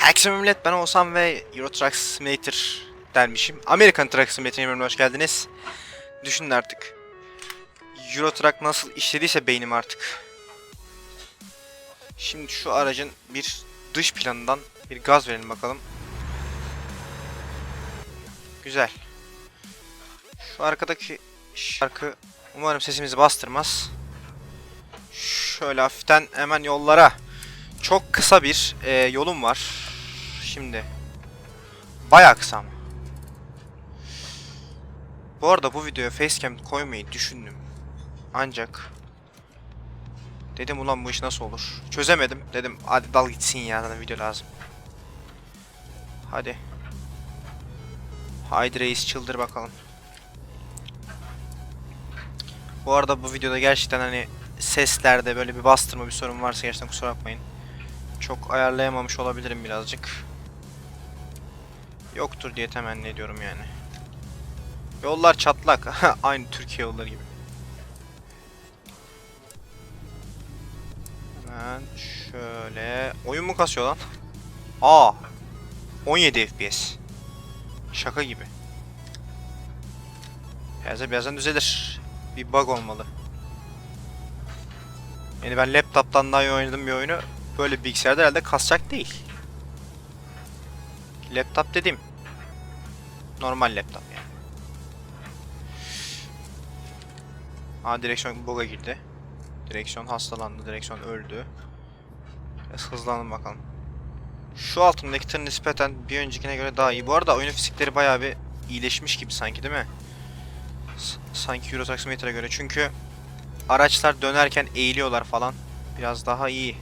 Herkese millet ben Oğuzhan ve Euro Truck Simulator dermişim. American Truck Simulator'a bölümüne hoş geldiniz. Düşünün artık. Euro Truck nasıl işlediyse beynim artık. Şimdi şu aracın bir dış planından bir gaz verelim bakalım. Güzel. Şu arkadaki şarkı umarım sesimizi bastırmaz. Şöyle hafiften hemen yollara. Çok kısa bir e, yolum var. Şimdi. Bayağı kısa ama. Bu arada bu videoya facecam koymayı düşündüm. Ancak dedim ulan bu iş nasıl olur? Çözemedim. Dedim hadi dal gitsin ya zaten video lazım. Hadi. Haydi reis çıldır bakalım. Bu arada bu videoda gerçekten hani seslerde böyle bir bastırma bir sorun varsa gerçekten kusura bakmayın. Çok ayarlayamamış olabilirim birazcık. Yoktur diye temenni ediyorum yani. Yollar çatlak. Aynı Türkiye yolları gibi. Hemen şöyle... Oyun mu kasıyor lan? Aa! 17 FPS. Şaka gibi. Birazdan birazdan düzelir. Bir bug olmalı. Yani ben laptop'tan daha iyi oynadım bir oyunu böyle bilgisayarda herhalde kasacak değil. Laptop dedim. Normal laptop yani. Aa direksiyon bug'a girdi. Direksiyon hastalandı, direksiyon öldü. Biraz hızlanalım bakalım. Şu altındaki tır nispeten bir öncekine göre daha iyi. Bu arada oyunun fizikleri bayağı bir iyileşmiş gibi sanki değil mi? S- sanki Euro Simulator'a göre. Çünkü araçlar dönerken eğiliyorlar falan. Biraz daha iyi.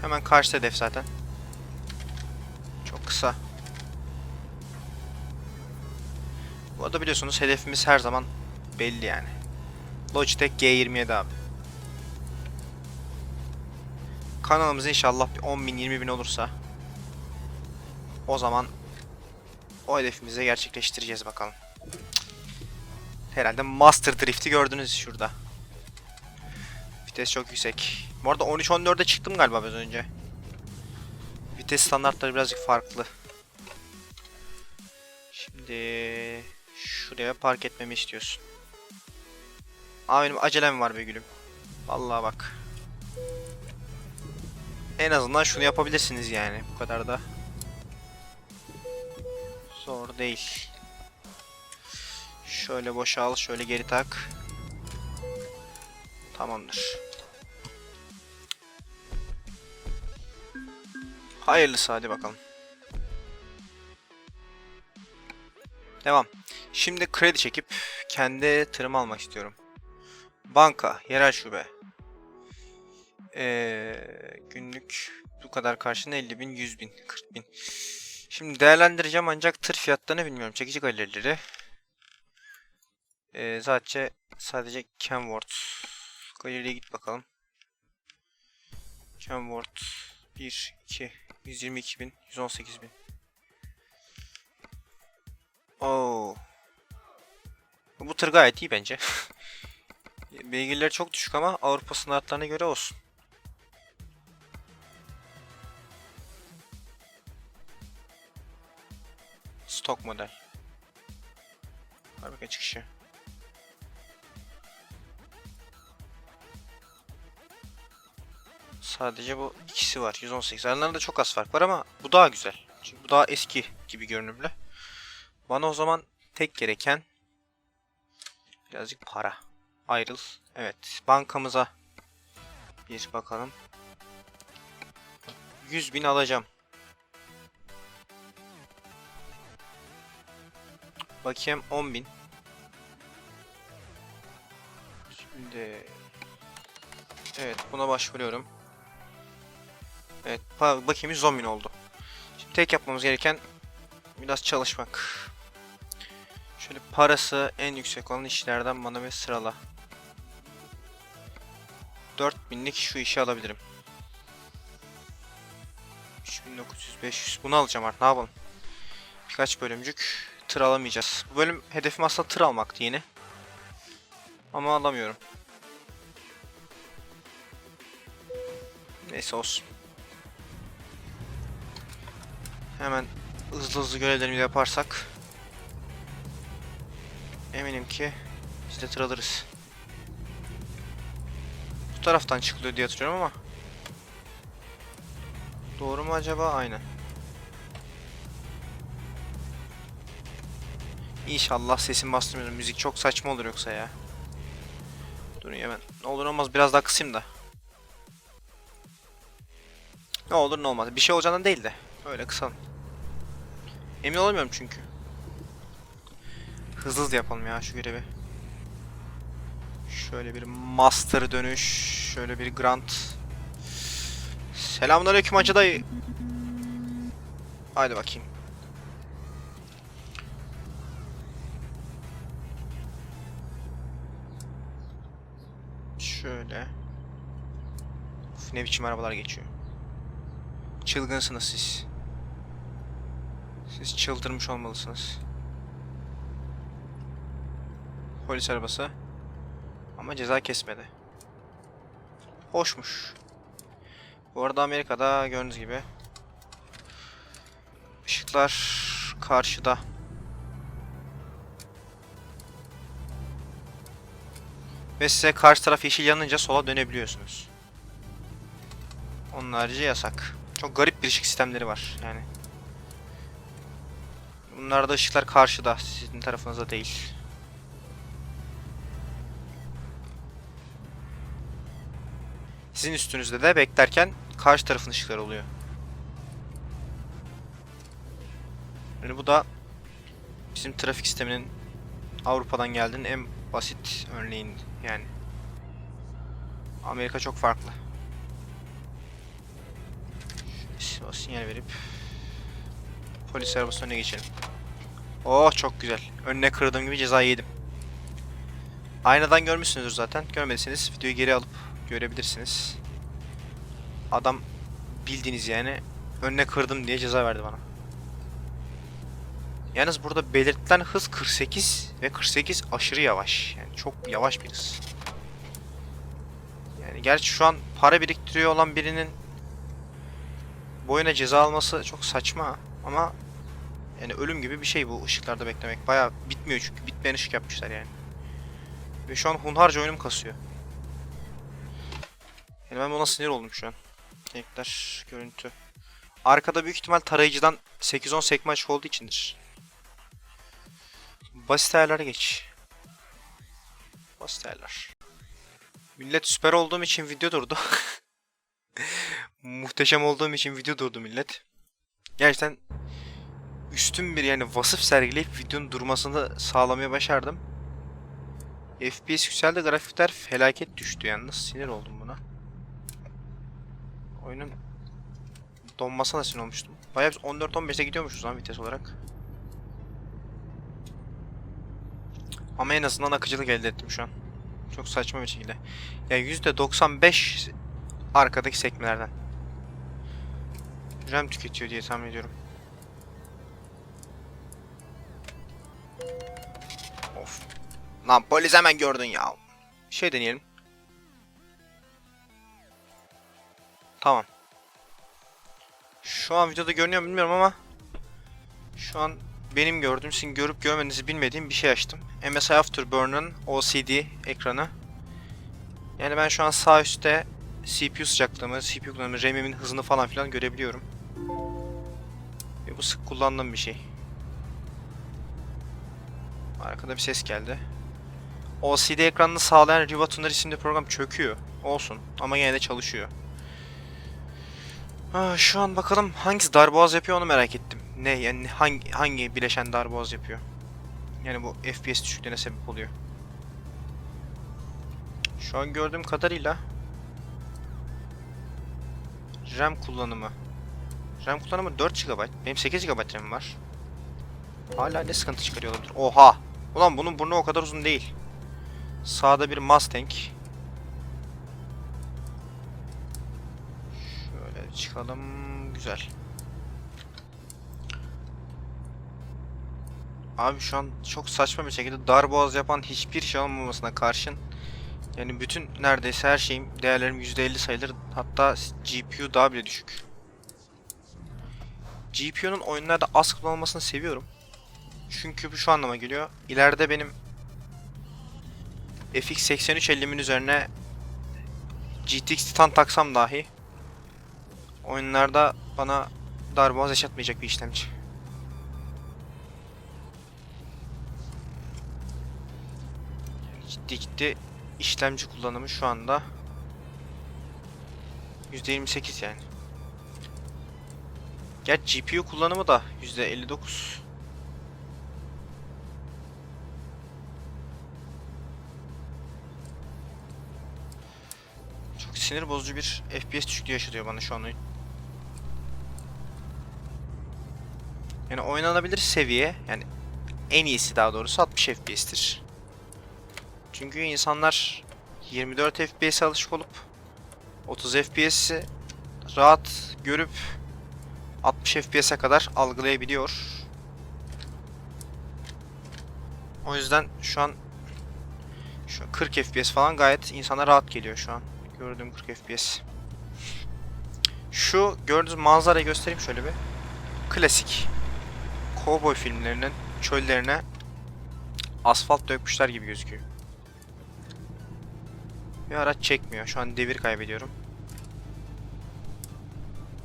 Hemen karşı hedef zaten. Kısa. Bu arada biliyorsunuz hedefimiz her zaman belli yani. Logitech G27 abi. Kanalımız inşallah bir 10 bin 20 bin olursa o zaman o hedefimizi gerçekleştireceğiz bakalım. Herhalde Master Drift'i gördünüz şurada. Vites çok yüksek. Bu arada 13-14'e çıktım galiba biraz önce. Vites standartları birazcık farklı. Şimdi şuraya park etmemi istiyorsun. Aa benim acelem var be gülüm. Vallahi bak. En azından şunu yapabilirsiniz yani. Bu kadar da zor değil. Şöyle boşal, şöyle geri tak. Tamamdır. Hayırlısı hadi bakalım. Devam. Şimdi kredi çekip kendi tırımı almak istiyorum. Banka, yerel şube. Ee, günlük bu kadar karşına 50 bin, 100 bin, 40 bin. Şimdi değerlendireceğim ancak tır fiyatlarını bilmiyorum. Çekici galerileri. Ee, sadece sadece Kenworth. Galeriye git bakalım. Kenworth 1, 2, 122 bin, 118 bin. Oo. Bu tır gayet iyi bence. Beygirleri çok düşük ama Avrupa standartlarına göre olsun. Stok model. Fabrika çıkışı. Sadece bu ikisi var. 118. Aralarında çok az fark var ama bu daha güzel. Çünkü bu daha eski gibi görünümlü. Bana o zaman tek gereken birazcık para. Ayrıl. Evet. Bankamıza bir bakalım. 100 bin alacağım. Bakayım 10 bin. Şimdi Evet buna başvuruyorum. Evet bakayım 110 bin oldu. Şimdi tek yapmamız gereken biraz çalışmak. Şöyle parası en yüksek olan işlerden bana bir sırala. 4000'lik şu işi alabilirim. 3900 500 bunu alacağım artık ne yapalım. Birkaç bölümcük tır alamayacağız. Bu bölüm hedefim aslında tır almaktı yine. Ama alamıyorum. Neyse olsun. Hemen hızlı hızlı görevlerimizi yaparsak eminim ki biz de tır alırız. Bu taraftan çıkılıyor diye hatırlıyorum ama Doğru mu acaba? Aynen. İnşallah sesim bastırmıyorum. Müzik çok saçma olur yoksa ya. Durun ben. Ne olur olmaz biraz daha kısayım da. Ne olur ne olmaz. Bir şey olacağından değil de. Öyle kısalım. Emin olamıyorum çünkü. Hızlı hızlı yapalım ya şu görevi. Şöyle bir master dönüş. Şöyle bir grand. Selamünaleyküm hacı dayı. Haydi bakayım. Şöyle. Uf, ne biçim arabalar geçiyor. Çılgınsınız siz. Siz çıldırmış olmalısınız. Polis arabası. Ama ceza kesmedi. Hoşmuş. Bu arada Amerika'da gördüğünüz gibi ışıklar karşıda. Ve size karşı taraf yeşil yanınca sola dönebiliyorsunuz. Onun harici yasak. Çok garip bir ışık sistemleri var yani. Bunlarda ışıklar karşıda, sizin tarafınızda değil. Sizin üstünüzde de beklerken karşı tarafın ışıkları oluyor. Yani bu da bizim trafik sisteminin Avrupa'dan geldiğinin en basit örneğin yani. Amerika çok farklı. Şöyle sinyal verip polis arabasının önüne geçelim. Oh çok güzel. Önüne kırdığım gibi ceza yedim. Aynadan görmüşsünüzdür zaten. Görmediyseniz videoyu geri alıp görebilirsiniz. Adam bildiğiniz yani önüne kırdım diye ceza verdi bana. Yalnız burada belirtilen hız 48 ve 48 aşırı yavaş. Yani çok yavaş bir hız. Yani gerçi şu an para biriktiriyor olan birinin boyuna ceza alması çok saçma ama yani ölüm gibi bir şey bu ışıklarda beklemek. Baya bitmiyor çünkü bitmeyen ışık yapmışlar yani. Ve şu an hunharca oyunum kasıyor. Yani ben buna sinir oldum şu an. Renkler, görüntü. Arkada büyük ihtimal tarayıcıdan 8-10 sekme açık olduğu içindir. Basit ayarlara geç. Basit ayarlar. Millet süper olduğum için video durdu. Muhteşem olduğum için video durdu millet. Gerçekten üstün bir yani vasıf sergileyip videonun durmasını sağlamaya başardım. FPS yükseldi grafikler felaket düştü yalnız sinir oldum buna. Oyunun donmasına sinir olmuştum. Bayağı biz 14-15'e gidiyormuşuz lan vites olarak. Ama en azından akıcılık elde ettim şu an. Çok saçma bir şekilde. Yani %95 arkadaki sekmelerden. RAM tüketiyor diye tahmin ediyorum. Lan polis hemen gördün ya. Şey deneyelim. Tamam. Şu an videoda görünüyor bilmiyorum ama şu an benim gördüğüm, sizin görüp görmediğinizi bilmediğim bir şey açtım. MSI Afterburn'un OCD ekranı. Yani ben şu an sağ üstte CPU sıcaklığımı, CPU kullanımı, RAM'imin hızını falan filan görebiliyorum. Ve bu sık kullandığım bir şey. Arkada bir ses geldi. OCD ekranını sağlayan Rivatuner isimli program çöküyor. Olsun ama yine de çalışıyor. Ah, şu an bakalım hangisi darboğaz yapıyor onu merak ettim. Ne yani hangi hangi bileşen darboğaz yapıyor? Yani bu FPS düşüklüğüne sebep oluyor. Şu an gördüğüm kadarıyla RAM kullanımı RAM kullanımı 4 GB. Benim 8 GB RAM var. Hala ne sıkıntı çıkarıyor olabilir? Oha! Ulan bunun burnu o kadar uzun değil. Sağda bir Mustang. Şöyle çıkalım. Güzel. Abi şu an çok saçma bir şekilde darboğaz yapan hiçbir şey olmamasına karşın yani bütün neredeyse her şeyim değerlerim %50 sayılır. Hatta GPU daha bile düşük. GPU'nun oyunlarda az kullanılmasını seviyorum. Çünkü bu şu anlama geliyor. İleride benim FX 8350'min üzerine GTX Titan taksam dahi oyunlarda bana darboğaz yaşatmayacak bir işlemci. Ciddi ciddi işlemci kullanımı şu anda %28 yani. Gerçi GPU kullanımı da %59. Sinir bozucu bir FPS düşüklüğü yaşatıyor bana şu an oyun. Yani oynanabilir seviye yani en iyisi daha doğrusu 60 FPS'tir. Çünkü insanlar 24 FPS'e alışık olup 30 FPS'i rahat görüp 60 FPS'e kadar algılayabiliyor. O yüzden şu an şu 40 FPS falan gayet insana rahat geliyor şu an. Gördüğüm 40 FPS. Şu gördüğünüz manzarayı göstereyim şöyle bir. Klasik kovboy filmlerinin çöllerine asfalt dökmüşler gibi gözüküyor. Bir araç çekmiyor. Şu an devir kaybediyorum.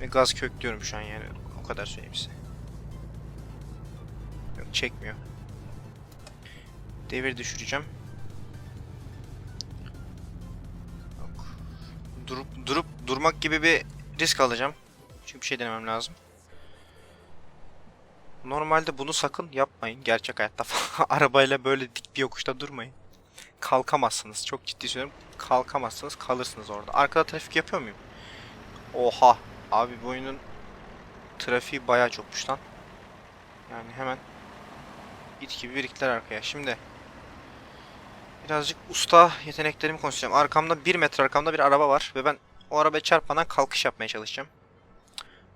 Ve gaz köklüyorum şu an yani. O kadar söyleyeyim size. Yok çekmiyor. Devir düşüreceğim. Durup durup durmak gibi bir risk alacağım. Çünkü bir şey denemem lazım. Normalde bunu sakın yapmayın. Gerçek hayatta falan. Arabayla böyle dik bir yokuşta durmayın. Kalkamazsınız. Çok ciddi söylüyorum. Kalkamazsınız. Kalırsınız orada. Arkada trafik yapıyor muyum? Oha. Abi bu oyunun trafiği bayağı çokmuş lan. Yani hemen it gibi biriktiler arkaya. Şimdi birazcık usta yeteneklerimi konuşacağım. Arkamda 1 metre arkamda bir araba var ve ben o arabaya çarpmadan kalkış yapmaya çalışacağım.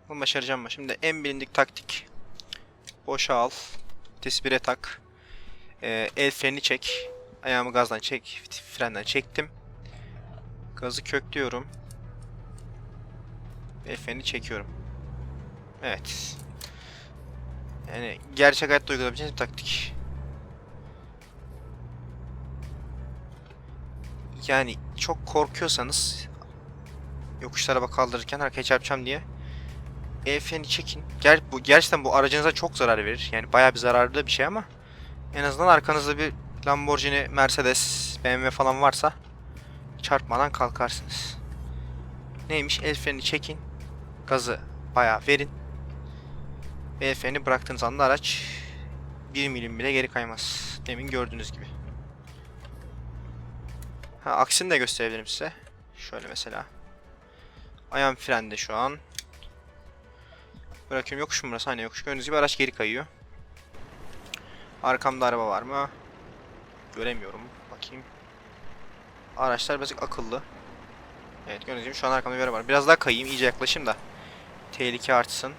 Bunu başaracağım mı? Şimdi en bilindik taktik. Boşa al. Vitesi 1'e tak. Ee, el freni çek. Ayağımı gazdan çek. Frenden çektim. Gazı köklüyorum. El freni çekiyorum. Evet. Yani gerçek hayatta uygulayabileceğiniz bir taktik. Yani çok korkuyorsanız yokuş araba kaldırırken arkaya çarpacağım diye freni çekin. Ger bu gerçekten bu aracınıza çok zarar verir. Yani bayağı bir zararlı bir şey ama en azından arkanızda bir Lamborghini, Mercedes, BMW falan varsa çarpmadan kalkarsınız. Neymiş? El freni çekin. Gazı bayağı verin. Ve freni bıraktığınız anda araç 1 milim bile geri kaymaz. Demin gördüğünüz gibi. Ha, aksini de gösterebilirim size. Şöyle mesela. Ayağım frende şu an. Bırakıyorum yokuş mu burası? Hani yokuş. Gördüğünüz gibi araç geri kayıyor. Arkamda araba var mı? Göremiyorum. Bakayım. Araçlar birazcık akıllı. Evet gördüğünüz gibi şu an arkamda bir araba var. Biraz daha kayayım. iyice yaklaşayım da. Tehlike artsın.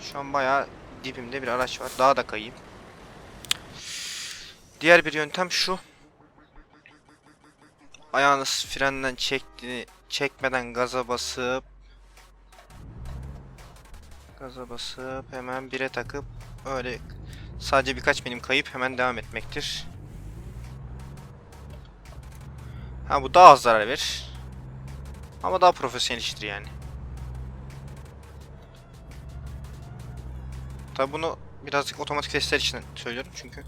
Şu an bayağı dibimde bir araç var. Daha da kayayım. Diğer bir yöntem şu. Ayağınız frenden çekti, çekmeden gaza basıp gaza basıp hemen 1'e takıp öyle sadece birkaç milim kayıp hemen devam etmektir. Ha bu daha az zarar verir. Ama daha profesyonel iştir yani. Tabi bunu birazcık otomatik testler için söylüyorum çünkü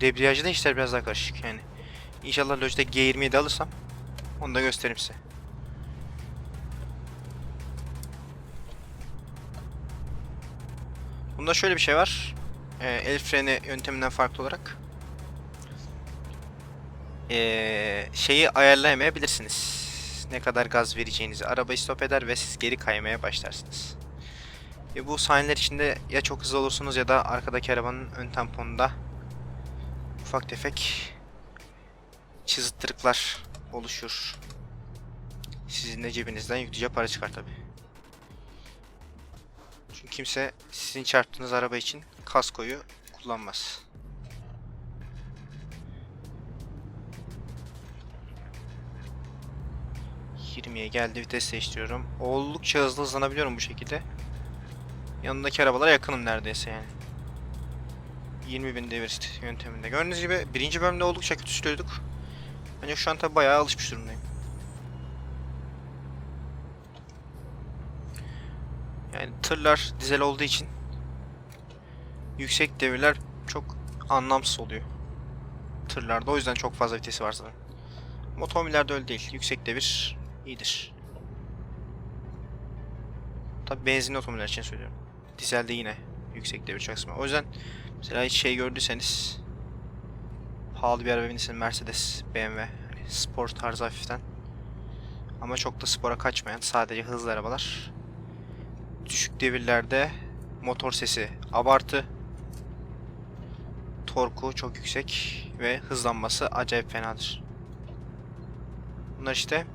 debriyajda işler biraz daha karışık yani. İnşallah Logitech G27 alırsam onu da gösteririm size. Bunda şöyle bir şey var. Ee, el freni yönteminden farklı olarak ee, şeyi ayarlayamayabilirsiniz. Ne kadar gaz vereceğinizi. Arabayı stop eder ve siz geri kaymaya başlarsınız. Ve bu sahneler içinde ya çok hızlı olursunuz ya da arkadaki arabanın ön tamponunda ufak tefek çizittirikler oluşur. Sizin de cebinizden yüklüce para çıkar tabi. Çünkü kimse sizin çarptığınız araba için kaskoyu kullanmaz. Akademiye geldi vites değiştiriyorum. Oldukça hızlı hızlanabiliyorum bu şekilde. Yanındaki arabalara yakınım neredeyse yani. 20 bin devir yönteminde. Gördüğünüz gibi birinci bölümde oldukça kötü sürüyorduk. Ancak şu an tabi bayağı alışmış durumdayım. Yani tırlar dizel olduğu için yüksek devirler çok anlamsız oluyor. Tırlarda o yüzden çok fazla vitesi var. Ama Otomobillerde öyle değil. Yüksek devir iyidir. Tabi benzinli otomobiller için söylüyorum. Dizelde yine yüksek devir çalışma. O yüzden mesela hiç şey gördüyseniz pahalı bir araba binirseniz Mercedes, BMW hani spor tarzı hafiften ama çok da spora kaçmayan sadece hızlı arabalar. Düşük devirlerde motor sesi abartı. Torku çok yüksek ve hızlanması acayip fenadır. Bunlar işte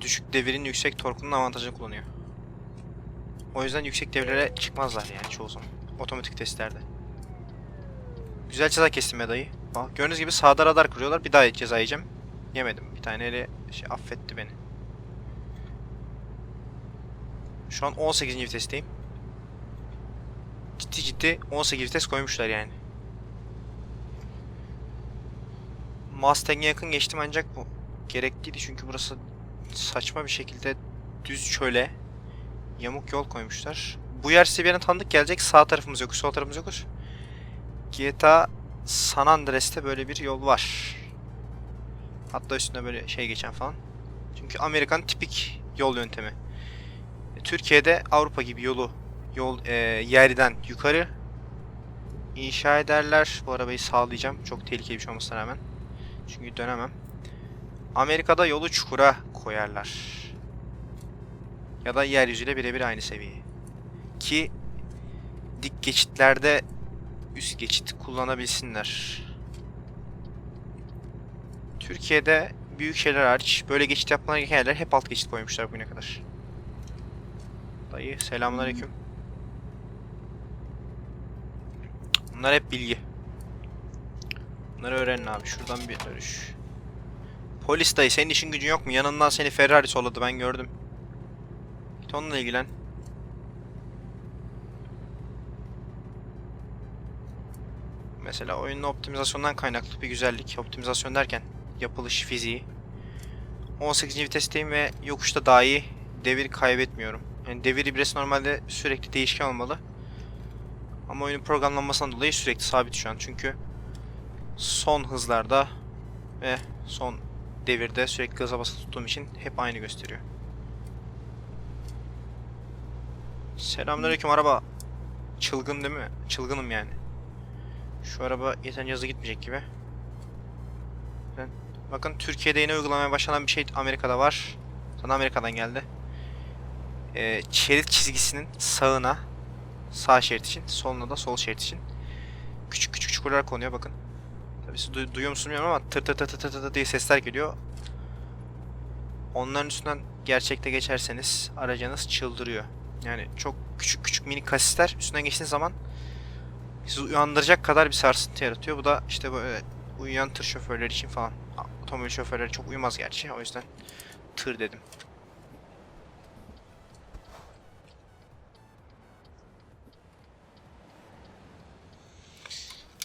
düşük devirin yüksek torkunun avantajını kullanıyor. O yüzden yüksek devirlere çıkmazlar yani çoğu zaman. Otomatik testlerde. Güzel ceza kestim ya dayı. Bak gördüğünüz gibi sağda radar kuruyorlar. Bir daha ceza yiyeceğim. Yemedim. Bir tane ele şey affetti beni. Şu an 18. vitesteyim. Ciddi ciddi 18 vites koymuşlar yani. Mustang'e yakın geçtim ancak bu gerekliydi çünkü burası saçma bir şekilde düz çöle yamuk yol koymuşlar. Bu yer size bir tanıdık gelecek. Sağ tarafımız yok, sol tarafımız yokuz. GTA San Andreas'te böyle bir yol var. Hatta üstünde böyle şey geçen falan. Çünkü Amerikan tipik yol yöntemi. E, Türkiye'de Avrupa gibi yolu yol e, yerden yukarı inşa ederler. Bu arabayı sağlayacağım. Çok tehlikeli bir şey olmasına rağmen. Çünkü dönemem. Amerika'da yolu çukura koyarlar. Ya da yeryüzüyle birebir aynı seviye. Ki dik geçitlerde üst geçit kullanabilsinler. Türkiye'de büyük şeyler hariç böyle geçit gereken yerler hep alt geçit koymuşlar bugüne kadar. Dayı selamünaleyküm. Bunlar hep bilgi. Bunları öğrenin abi. Şuradan bir dönüş. Polis dayı senin işin gücün yok mu? Yanından seni Ferrari solladı ben gördüm. Git onunla ilgilen. Mesela oyunun optimizasyondan kaynaklı bir güzellik. Optimizasyon derken yapılış fiziği. 18. vitesteyim ve yokuşta dahi devir kaybetmiyorum. Yani devir ibresi normalde sürekli değişken olmalı. Ama oyunun programlanmasından dolayı sürekli sabit şu an. Çünkü son hızlarda ve son devirde sürekli gaza basılı tuttuğum için hep aynı gösteriyor. Selamünaleyküm araba. Çılgın değil mi? Çılgınım yani. Şu araba yeterince hızlı gitmeyecek gibi. Bakın Türkiye'de yeni uygulamaya başlanan bir şey Amerika'da var. Sana Amerika'dan geldi. Ee, şerit çizgisinin sağına sağ şerit için, soluna da sol şerit için küçük küçük çukurlar konuyor bakın. Tabii siz duy- duyuyor musunuz bilmiyorum ama tır tır tır tır tır diye sesler geliyor. Onların üstünden gerçekte geçerseniz aracınız çıldırıyor. Yani çok küçük küçük mini kasisler üstünden geçtiğiniz zaman sizi uyandıracak kadar bir sarsıntı yaratıyor. Bu da işte böyle uyuyan tır şoförleri için falan. Otomobil şoförleri çok uyumaz gerçi. O yüzden tır dedim.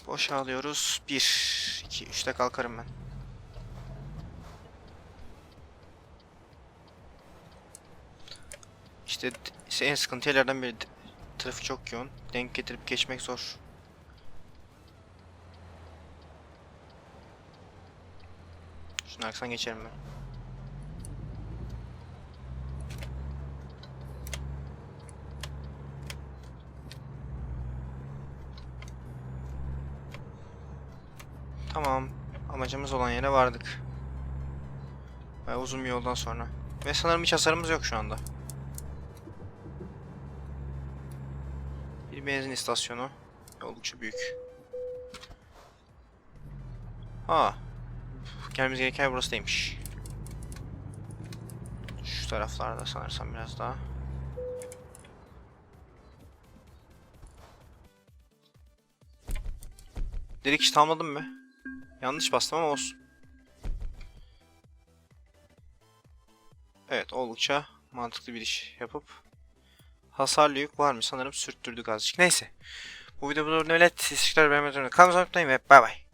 Boşa alıyoruz. 1, 2, 3'te kalkarım ben. İşte en sıkıntı yerlerden biri. Trafik çok yoğun. Denk getirip geçmek zor. Şunun arkasından geçerim ben. Tamam. Amacımız olan yere vardık. Bayağı uzun bir yoldan sonra. Ve sanırım hiç hasarımız yok şu anda. Bir benzin istasyonu. Oldukça büyük. Ha. Gelmemiz gereken burası değilmiş. Şu taraflarda sanırsam biraz daha. Dedik hiç tamamladım mı? Yanlış bastım ama olsun. Evet oldukça mantıklı bir iş yapıp hasarlı yük var mı sanırım sürttürdük azıcık. Neyse. Bu video burada öyle. Teşekkürler beğenmeyi unutmayın. Kanalımıza abone olmayı ve bay bay.